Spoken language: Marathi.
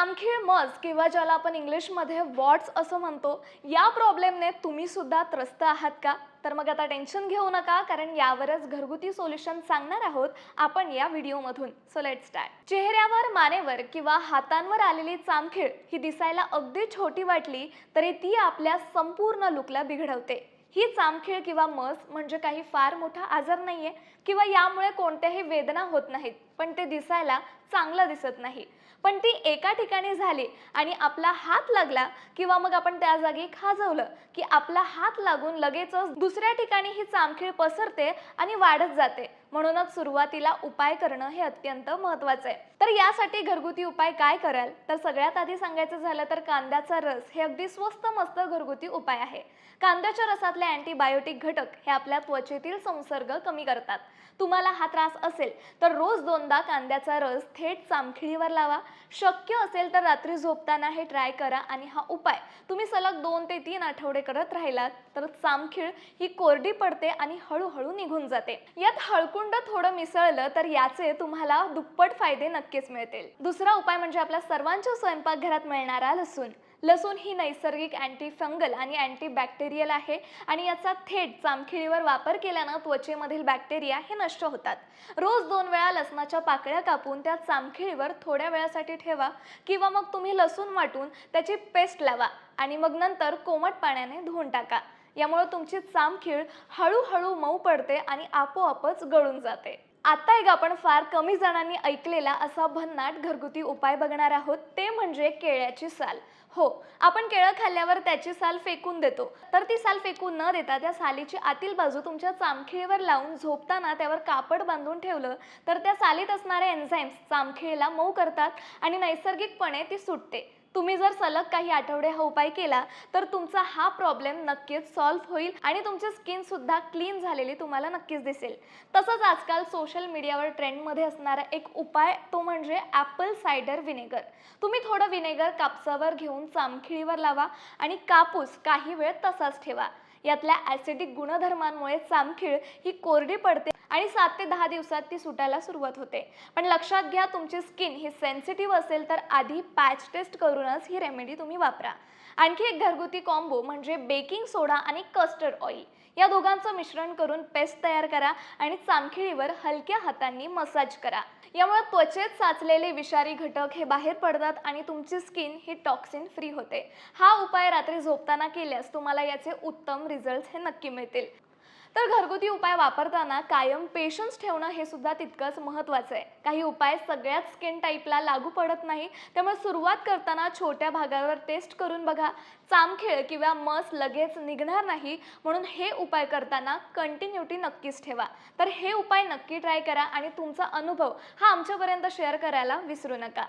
जामखीळ मज किंवा ज्याला आपण इंग्लिशमध्ये वॉट्स असं म्हणतो या प्रॉब्लेमने तुम्ही सुद्धा त्रस्त आहात का? तर मग आता टेन्शन घेऊ नका कारण यावरच घरगुती सोल्युशन सांगणार आहोत आपण या व्हिडिओमधून सो लेट स्टार्ट चेहऱ्यावर मानेवर किंवा हातांवर आलेली चामखीळ ही दिसायला अगदी छोटी वाटली तरी ती आपल्या संपूर्ण लुकला बिघडवते. ही चामखीळ किंवा मस म्हणजे काही फार मोठा आजार नाहीये किंवा यामुळे कोणत्याही वेदना होत नाहीत पण ते दिसायला चांगलं दिसत नाही. पण ती एका ठिकाणी झाली आणि आपला हात लागला किंवा मग आपण त्या जागी खाजवलं की आपला हात लागून लगेचच दुसऱ्या ठिकाणी ही चामखीळ पसरते आणि वाढत जाते. म्हणूनच सुरुवातीला उपाय करणं हे अत्यंत महत्वाचं आहे. तर यासाठी घरगुती उपाय काय कराल? तर सगळ्यात आधी सांगायचं झालं तर कांद्याचा रस हे अगदी स्वस्त मस्त घरगुती उपाय आहे. कांद्याच्या रसातले अँटीबायोटिक घटक हे आपल्या त्वचेतील संसर्ग कमी करतात. तुम्हाला हा त्रास असेल तर रोज दोनदा कांद्याचा रस थेट चामखिळीवर लावा. शक्य असेल तर रात्री झोपताना हे ट्राय करा आणि हा उपाय. तुम्ही सलग दोन ते तीन आठवडे करत राहिलात तर चामखीळ ही कोरडी पडते आणि हळूहळू निघून जाते. यात लोखंड थोडं मिसळलं तर याचे तुम्हाला दुप्पट फायदे नक्कीच मिळतील. दुसरा उपाय म्हणजे आपल्या सर्वांच्या स्वयंपाकघरात मिळणारा लसूण. लसूण ही नैसर्गिक अँटी फंगल आणि अँटी बॅक्टेरियल आहे आणि याचा थेट चामखिळीवर वापर केल्यानं त्वचेमधील बॅक्टेरिया हे नष्ट होतात. रोज दोन वेळा लसणाच्या पाकळ्या कापून त्या चामखिळीवर थोड्या वेळासाठी ठेवा किंवा मग तुम्ही लसूण वाटून त्याची पेस्ट लावा आणि मग नंतर कोमट पाण्याने धुवून टाका. यामुळे तुमची चामखीळ हळूहळू मऊ पडते आणि आपोआपच गळून जाते. आता एक आपण फार कमी जणांनी ऐकलेला असा भन्नाट घरगुती उपाय बघणार आहोत ते म्हणजे केळ्याची साल. हो आपण केळं खाल्ल्यावर त्याची साल फेकून देतो. तर ती साल फेकून न देता त्या सालीची आतील बाजू तुमच्या चामखिळीवर लावून झोपताना त्यावर कापड बांधून ठेवलं तर त्या सालीत असणारे एन्झाईम्स चामखिळीला मऊ करतात आणि नैसर्गिकपणे ती सुटते. तुम्ही जर सलग काही आठवडे हा उपाय केला तर तुमचा हा प्रॉब्लेम नक्कीच सॉल्व्ह होईल आणि तुमची स्किन सुद्धा क्लीन झालेली तुम्हाला नक्कीच दिसेल. तसंच आजकाल सोशल मीडियावर ट्रेंडमध्ये असणारा एक उपाय तो म्हणजे ॲपल सायडर विनेगर तुम्ही थोडं विनेगर कापसावर घेऊन चामखिळीवर लावा आणि कापूस काही वेळ तसाच ठेवा. यातल्या ॲसिडिक गुणधर्मांमुळे चामखीळ ही कोरडी पडते आणि सात ते दहा दिवसात ती सुटायला सुरुवात होते. पण लक्षात घ्या तुमची स्किन ही सेन्सिटिव्ह असेल तर आधी पॅच टेस्ट करूनच ही रेमेडी तुम्ही वापरा. आणखी एक घरगुती कॉम्बो म्हणजे बेकिंग सोडा आणि कस्टर्ड ऑइल या दोघांचं मिश्रण करून पेस्ट तयार करा आणि चामखिळीवर हलक्या हातांनी मसाज करा. यामुळे त्वचेत साचलेले विषारी घटक हे बाहेर पडतात आणि तुमची स्किन ही टॉक्सिन फ्री होते. हा उपाय रात्री झोपताना केल्यास तुम्हाला याचे उत्तम रिझल्ट हे नक्की मिळतील. तर घरगुती उपाय वापरताना कायम पेशन्स ठेवणं हे सुद्धा तितकंच महत्त्वाचं आहे. काही उपाय सगळ्याच स्किन टाईपला लागू पडत नाही. त्यामुळे सुरुवात करताना छोट्या भागावर टेस्ट करून बघा. चामखेळ किंवा मस लगेच निघणार नाही. म्हणून हे उपाय करताना कंटिन्युटी नक्कीच ठेवा. तर हे उपाय नक्की ट्राय करा आणि तुमचा अनुभव हा आमच्यापर्यंत शेअर करायला विसरू नका.